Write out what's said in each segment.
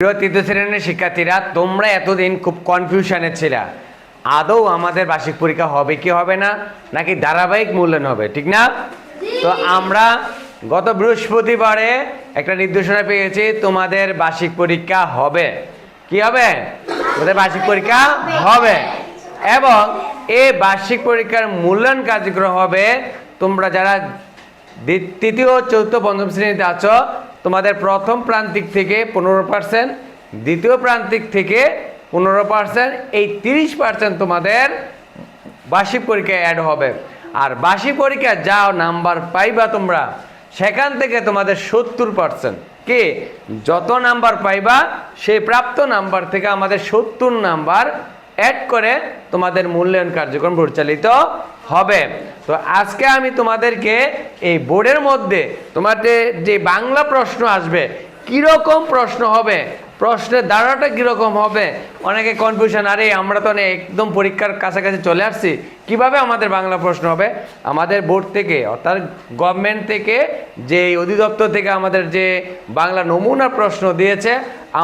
প্রিয় তৃতীয় শ্রেণির শিক্ষার্থীরা, তোমরা এতদিন খুব কনফিউশনে ছিলা। আদৌ আমাদের বার্ষিক পরীক্ষা হবে কি হবে না, নাকি ধারাবাহিক মূল্যায়ন হবে, ঠিক না? তো আমরা গত বৃহস্পতিবারে একটা নির্দেশনা পেয়েছি, তোমাদের বার্ষিক পরীক্ষা হবে। কি হবে? তোমাদের বার্ষিক পরীক্ষা হবে। এবং এই বার্ষিক পরীক্ষার মূল্যায়ন কার্যক্রম হবে, তোমরা যারা তৃতীয় চতুর্থ পঞ্চম শ্রেণীতে আছো তোমাদের প্রথম প্রান্তিক থেকে পনেরো পার্সেন্ট, দ্বিতীয় প্রান্তিক থেকে পনেরো পার্সেন্ট, এই তিরিশ পার্সেন্ট তোমাদের বার্ষিক পরীক্ষায় অ্যাড হবে। আর বার্ষিক পরীক্ষা যা নাম্বার পাইবা তোমরা, সেখান থেকে তোমাদের সত্তর পার্সেন্ট। কে? যত নাম্বার পাইবা, সেই প্রাপ্ত নাম্বার থেকে আমাদের সত্তর নাম্বার অ্যাড করে তোমাদের মূল্যায়ন কার্যক্রম পরিচালিত হবে। তো আজকে আমি তোমাদেরকে এই বোর্ডের মধ্যে তোমাদের যে বাংলা প্রশ্ন আসবে, কীরকম প্রশ্ন হবে, প্রশ্নের ধারাটা কীরকম হবে, অনেকে কনফিউশন আরে আমরা তো একদম পরীক্ষার কাছাকাছি চলে আসছি, কীভাবে আমাদের বাংলা প্রশ্ন হবে? আমাদের বোর্ড থেকে, অর্থাৎ গভর্নমেন্ট থেকে যে অধিদপ্তর থেকে আমাদের যে বাংলা নমুনা প্রশ্ন দিয়েছে,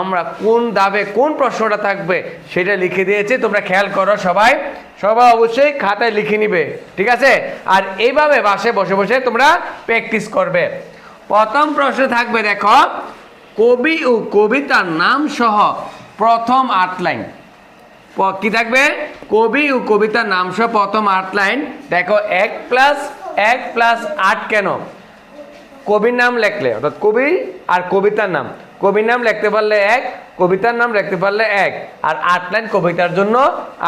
আমরা কোন দাবে কোন প্রশ্নটা থাকবে সেটা লিখে দিয়েছি। তোমরা খেয়াল করো সবাই সবাই অবশ্যই খাতায় লিখে নিবে, ঠিক আছে? আর এইভাবে বাসে বসে বসে তোমরা প্র্যাকটিস করবে। প্রথম প্রশ্ন থাকবে, দেখো, কবি ও কবিতার নাম সহ প্রথম আট লাইন। প- কি থাকবে? কবি ও কবিতার নাম সহ প্রথম আট লাইন। দেখো, এক প্লাস এক প্লাস আট কেন? কবির নাম লেখলে, অর্থাৎ কবি আর কবিতার নাম। কবির নাম লিখতে পারলে এক কবিতার নাম লিখতে পারলে এক। আর আট লাইন কবিতার জন্য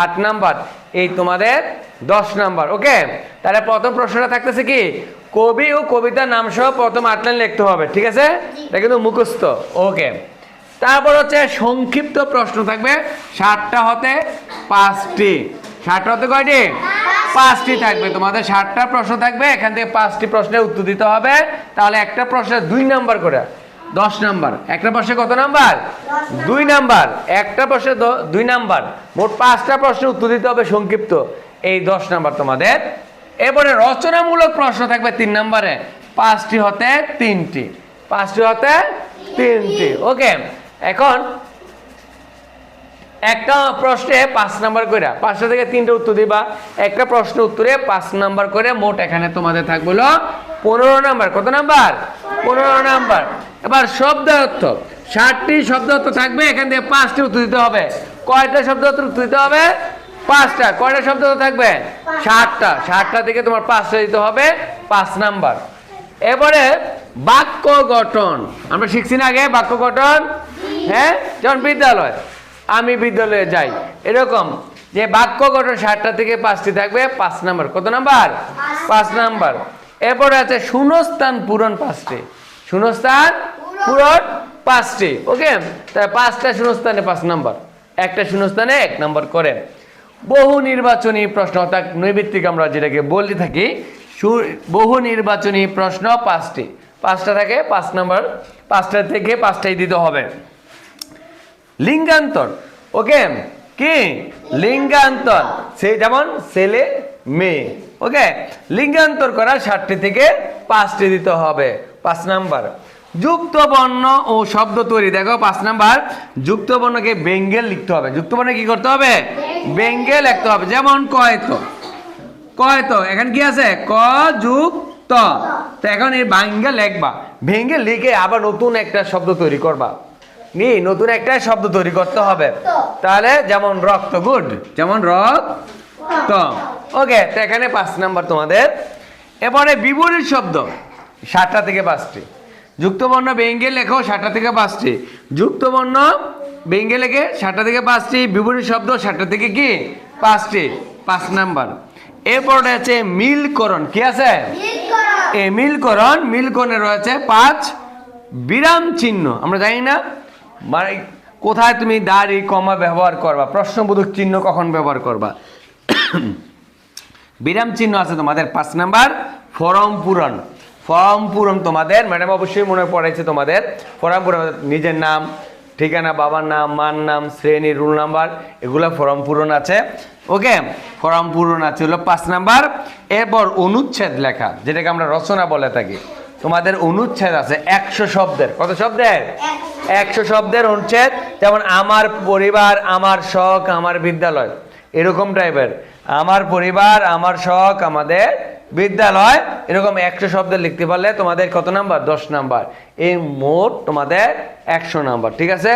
আট নাম্বার। এই তোমাদের দশ নাম্বার ওকে? তাহলে প্রথম প্রশ্নটা থাকতেছে কি? কবি ও কবিতার নাম সহ প্রথম আট লাইন লিখতে হবে ঠিক আছে? এটা কিন্তু মুখস্থ ওকে? তারপর হচ্ছে সংক্ষিপ্ত প্রশ্ন থাকবে। ষাটটা হতে পাঁচটি। ষাটটা হতে কয়টি? পাঁচটি থাকবে। তোমাদের ষাটটা প্রশ্ন থাকবে এখান থেকে পাঁচটি প্রশ্নের উত্তর দিতে হবে। তাহলে একটা প্রশ্নের দুই নাম্বার করে। দশ নাম্বার। একটা প্রশ্নে কত নাম্বার? দুই নাম্বার। একটা প্রশ্নে দুই নাম্বার। মোট পাঁচটা প্রশ্নের উত্তর দিতে হবে সংক্ষিপ্ত। এই দশ নাম্বার তোমাদের। এরপরে রচনামূলক প্রশ্ন থাকবে তিন নাম্বারে। পাঁচটি হতে তিনটি। পাঁচটি হতে তিনটি। ওকে। এখন একটা প্রশ্নে পাঁচ নাম্বার করে পাঁচটা থেকে তিনটা উত্তর দিবা। একটা প্রশ্ন উত্তরে পাঁচ নাম্বার করে মোট এখানে তোমাদের থাকবে পনেরো নাম্বার। কত নাম্বার? পনেরো নাম্বার। এবার শব্দ অর্থ। ষাটটি শব্দ অর্থ থাকবে এখান থেকে পাঁচটি উত্তর দিতে হবে। কয়টা শব্দ অর্থ উত্তর দিতে হবে? পাঁচটা। কয়টা শব্দ থাকবে? ষাটটা। ষাটটা থেকে তোমার পাঁচটা দিতে হবে পাঁচ নাম্বার। এবারে বাক্য গঠন। আমরা শিখছি না আগে বাক্য গঠন? হ্যাঁ? যেমন বিদ্যালয় আমি বিদ্যালয়ে যাই। এরকম যে বাক্য গঠন ষাটটা থেকে পাঁচটি থাকবে পাঁচ নাম্বার। কত নাম্বার? পাঁচ নাম্বার। এরপরে আছে শূন্যস্থান পূরণ পাঁচটি। শূন্যস্থান পূরণ পাঁচটি, ওকে? তাহলে পাঁচটা শূন্যস্থানে পাঁচ নাম্বার। একটা শূন্যস্থানে এক নাম্বার করে বহু নির্বাচনী প্রশ্ন, অর্থাৎ নৈবিত্তিক আমরা যেটাকে বলে থাকি বহু নির্বাচনী প্রশ্ন পাঁচটি। পাঁচটা থাকে, পাঁচ নাম্বার, পাঁচটা থেকে পাঁচটাই দিতে হবে। লিঙ্গান্তর, ওকে? কি? লিঙ্গান্তর। সে যেমন ছেলে, মেয়ে, ওকে? লিঙ্গান্তর করা ষাটটি থেকে পাঁচটি দিতে হবে। পাঁচ নাম্বার। যুক্ত বর্ণ ও শব্দ তৈরি। দেখো, পাঁচ নাম্বার যুক্ত বর্ণকে বেঙ্গেল লিখতে হবে। যুক্ত বর্ণ কি করতে হবে? বেঙ্গেল লিখতে হবে। যেমন কয়তো। কয়তো, এখন কি আছে? ক যুগ ত এখন এই ভাঙ্গে লেখবা। ভেঙ্গে লিখে আবার নতুন একটা শব্দ তৈরি করবা। নি, নতুন একটা শব্দ তৈরি করতে হবে। তাহলে যেমন রক্ত, গুড। যেমন রক্ত। ওকে, তো এখানে পাঁচ নাম্বার তোমাদের। এবারে বিপরীত শব্দ। সাতটা থেকে পাঁচটি। যুক্তবর্ণ বেঙ্গে লেখো সাতটা থেকে পাঁচটি। যুক্তবর্ণ বেঙ্গে লেখে সাতটা থেকে পাঁচটি বিপরীত শব্দ সাতটা থেকে কি? পাঁচটি। পাঁচ নাম্বার। এরপরে আছে মিলকরণ। কি আছে? এই মিলকরণ মিলকরণে রয়েছে পাঁচ বিরাম চিহ্ন। আমরা জানি না মানে কোথায় তুমি দাড়ি কমা ব্যবহার করবা? প্রশ্নবোধক চিহ্ন কখন ব্যবহার করবা? বিরাম চিহ্ন আছে তোমাদের। পাঁচ নাম্বার ফরম পূরণ। ফর্ম পূরণ তোমাদের ম্যাডাম অবশ্যই মনে পড়েছে তোমাদের। ফর্ম পূরণ নিজের নাম ঠিকানা বাবার নাম মার নাম শ্রেণি রুল নাম্বার এগুলো ফর্ম পূরণ আছে। ওকে ফর্ম পূরণ আছে হলো পাঁচ নাম্বার। এরপর অনুচ্ছেদ লেখা যেটাকে আমরা রচনা বলে থাকি। তোমাদের অনুচ্ছেদ আছে একশো শব্দের। কত শব্দের? একশো। শব্দের অনুচ্ছেদ। যেমন আমার পরিবার আমার শখ আমার বিদ্যালয়। এরকম টাইপের আমার পরিবার আমার শখ আমাদের বিদ্যালয়, এরকম একশো শব্দ লিখতে পারলে তোমাদের কত নাম্বার? দশ নাম্বার। এই মোট তোমাদের একশো নাম্বার, ঠিক আছে?